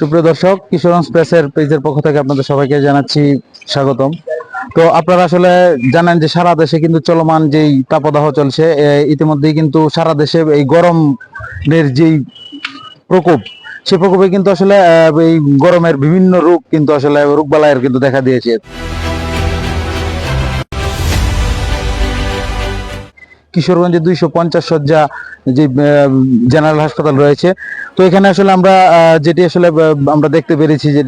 সুপ্রিয় দর্শক কিশোরগঞ্জ প্রেসের পেজের পক্ষ থেকে আপনাদের সবাইকে জানাচ্ছি স্বাগতম। তো আপনারা আসলে জানেন যে সারা দেশে কিন্তু চলমান যেই তাপদাহ চলছে ইতিমধ্যেই কিন্তু সারা দেশে এই গরমের যেই প্রকোপ, সে প্রকোপে কিন্তু আসলে এই গরমের বিভিন্ন রূপ কিন্তু আসলে রোগবালায়ের কিন্তু দেখা দিয়েছে। কিশোরগঞ্জে দুইশো পঞ্চাশ শয্যা যে জেনারেল হাসপাতাল রয়েছে। তো এখানে আসলে আমরা যেটি আসলে আমরা দেখতে পেরেছি আহ,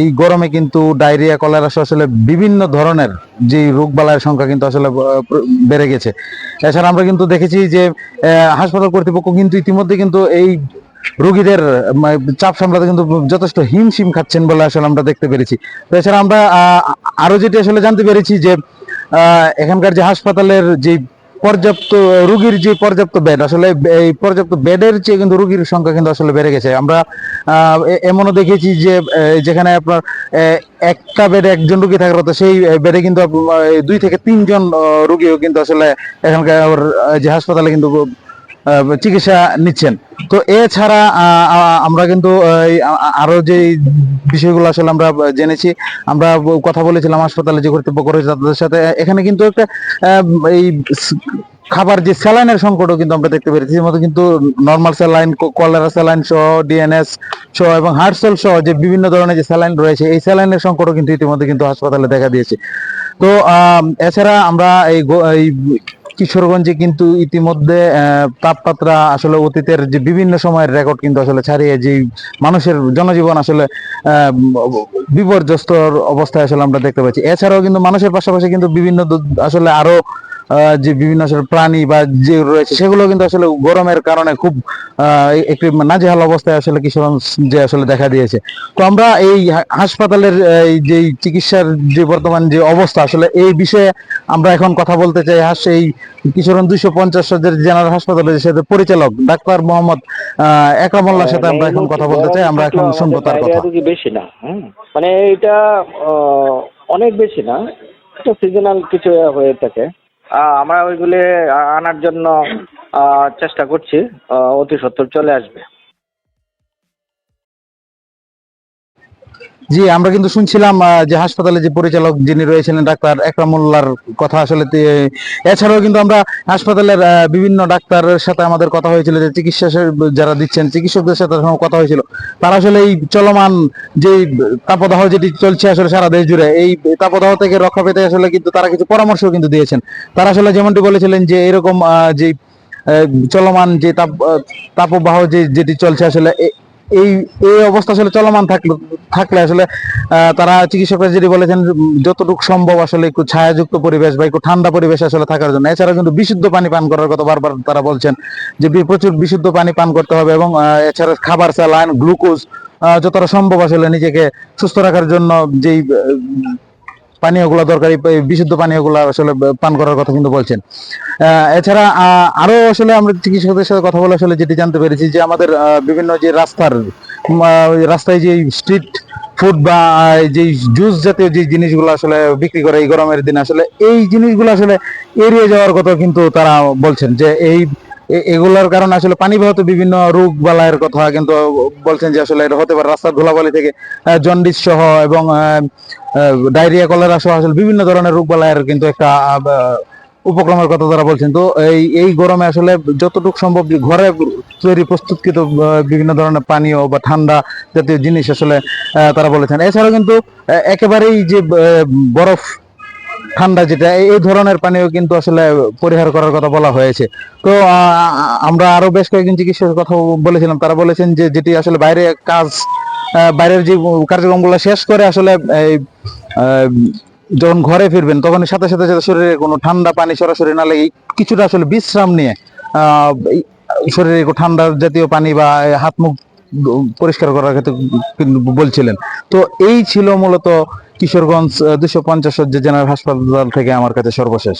এই গরমে কিন্তু ডায়রিয়া কলেরা আসলে বিভিন্ন ধরনের যে রোগ বালায়ের সংখ্যা কিন্তু আসলে বেড়ে গেছে। এছাড়া আমরা কিন্তু দেখেছি যে হাসপাতাল কর্তৃপক্ষ কিন্তু ইতিমধ্যে কিন্তু এই রোগীদের চাপ সামলাতে কিন্তু যথেষ্ট হিমশিম খাচ্ছেন বলে আসলে আমরা দেখতে পেরেছি। তো এছাড়া আমরা আরও যেটি আসলে জানতে পেরেছি যে এখানকার যে হাসপাতালের যে পর্যাপ্ত রুগীর যে পর্যাপ্ত বেড আসলে এই পর্যাপ্ত বেডের চেয়ে কিন্তু রুগীর সংখ্যা কিন্তু আসলে বেড়ে গেছে। আমরা এমনও দেখেছি যে যেখানে আপনার একটা বেডে একজন রুগী থাকার কথা, সেই বেডে কিন্তু দুই থেকে তিনজন রুগীও কিন্তু আসলে এখানকার যে হাসপাতালে কিন্তু চিকিৎসা নিচ্ছেন। তো এছাড়া আমরা কিন্তু আরও যে বিষয়গুলো আসলে আমরা জেনেছি, আমরা কথা বলেছিলাম হাসপাতালে যে কর্তৃপক্ষ রয়েছে তাদের সাথে এখানে কিন্তু একটা এই খাবার যে স্যালাইনের সংকটও কিন্তু আমরা দেখতে পেরেছি। মধ্যে কিন্তু নর্মাল স্যালাইন কলেরা স্যালাইন সহ ডিএনএস সহ এবং হার্টসেল সহ যে বিভিন্ন ধরনের যে স্যালাইন রয়েছে, এই স্যালাইনের সংকটও কিন্তু ইতিমধ্যে কিন্তু হাসপাতালে দেখা দিয়েছে। তো এছাড়া আমরা এই কিশোরগঞ্জে কিন্তু ইতিমধ্যে তাপমাত্রা আসলে অতীতের যে বিভিন্ন সময়ের রেকর্ড কিন্তু আসলে ছাড়িয়ে যে মানুষের জনজীবন আসলে বিপর্যস্ত অবস্থায় আসলে আমরা দেখতে পাচ্ছি। এছাড়াও কিন্তু মানুষের পাশাপাশি কিন্তু বিভিন্ন আসলে আরও যে বিভিন্ন প্রাণী বা যে রয়েছে সেগুলো কিন্তু আসলে গরমের কারণে খুব একটি নাজেহাল অবস্থায় আসলে কিশোরগঞ্জ যে আসলে দেখা দিয়েছে। তো আমরা এই হাসপাতালের যে চিকিৎসার যে বর্তমান যে অবস্থা আসলে এই বিষয়ে আমরা এখন কথা বলতে চাই। হাস এই কিশোরগঞ্জ দুইশো পঞ্চাশ সজ্জার জেনারেল হাসপাতালের সাথে পরিচালক ডাক্তার মোহাম্মদ আহ, একরামুল্লাহর সাথে আমরা এখন কথা বলতে চাই। আমরা এখন শুনব তার কথা। বেশি না হুম মানে এটা অনেক বেশি না। সিজনাল কিছু হয়ে থাকে। আমরা ওইগুলি আনার জন্য চেষ্টা করছি অতি সত্তর চলে আসবে। জি, আমরা কিন্তু শুনছিলাম যে হাসপাতালে যে পরিচালক যিনি রয়েছিলেন ডাক্তার একরামুল্লার কথা আসলে এছাড়াও কিন্তু আমরা হাসপাতালের বিভিন্ন ডাক্তারের সাথে আমাদের কথা হয়েছিল, যে চিকিৎসা যারা দিচ্ছেন, চিকিৎসকদের সাথে কথা হয়েছিল। তারা আসলে এই চলমান যে তাপদাহ যেটি চলছে আসলে সারা দেশ জুড়ে, এই তাপদাহ থেকে রক্ষা পেতে আসলে কিন্তু তারা কিছু পরামর্শ কিন্তু দিয়েছেন। তারা আসলে যেমনটি বলেছিলেন যে, এরকম যে চলমান যে তাপ তাপবাহ যে, যেটি চলছে আসলে এই এই অবস্থা আসলে চলমান থাকল, থাকলে আসলে তারা চিকিৎসকরা যেটি বলেছেন, যতটুকু সম্ভব আসলে একটু ছায়াযুক্ত পরিবেশ বা একটু ঠান্ডা পরিবেশ আসলে থাকার জন্য। এছাড়া কিন্তু বিশুদ্ধ পানি পান করার কথা বারবার তারা বলছেন যে প্রচুর বিশুদ্ধ পানি পান করতে হবে এবং এছাড়া খাবার স্যালাইন, গ্লুকোজ যতটা সম্ভব আসলে নিজেকে সুস্থ রাখার জন্য যেই পানীয়গুলো দরকারি বিশুদ্ধ পানীয়গুলো আসলে পান করার কথা কিন্তু বলছেন। এছাড়া আরও আসলে আমরা চিকিৎসকদের সাথে কথা বলে আসলে যেটি জানতে পেরেছি যে আমাদের বিভিন্ন যে রাস্তার রাস্তায় যে স্ট্রিট ফুড বা যে জুস জাতীয় যে জিনিসগুলো আসলে বিক্রি করে এই গরমের দিনে, আসলে এই জিনিসগুলো আসলে এড়িয়ে যাওয়ার কথা কিন্তু তারা বলছেন যে এই এগুলোর কারণে আসলে পানিবাহিত বিভিন্ন রোগ বালায়ের কথা কিন্তু বলছেন যে আসলে এটা হতে পারে রাস্তার ধুলাবালি থেকে জন্ডিস সহ এবং ডায়রিয়া, কলেরা সহ আসলে বিভিন্ন ধরনের রোগ বালায়ের কিন্তু একটা উপক্রমের কথা তারা বলছেন। তো এই এই গরমে আসলে যতটুকু সম্ভব ঘরে তৈরি প্রস্তুতকৃত বিভিন্ন ধরনের পানীয় বা ঠান্ডা জাতীয় জিনিস আসলে তারা বলেছেন। এছাড়াও কিন্তু একেবারেই যে বরফ ঠান্ডা যেটা এই- ধরনের পানিও কিন্তু আসলে পরিহার করার কথা বলা হয়েছে। তো আমরা আরও বেশ কয়েকজন চিকিৎসকের কথা বলেছিলাম। তারা বলেছেন যে, যেটি আসলে বাইরে কাজ বাইরের যে কার্যক্রমগুলো শেষ করে আসলে যখন ঘরে ফিরবেন তখন সাথে সাথে যাতে শরীরে কোনো ঠান্ডা পানি সরাসরি না লেগে কিছুটা আসলে বিশ্রাম নিয়ে শরীরে ঠান্ডা জাতীয় পানি বা হাত মুখ পরিষ্কার করার ক্ষেত্রে বলছিলেন। তো এই ছিল মূলত কিশোরগঞ্জ দুশো পঞ্চাশ জেনারেল হাসপাতাল থেকে আমার কাছে সর্বশেষ।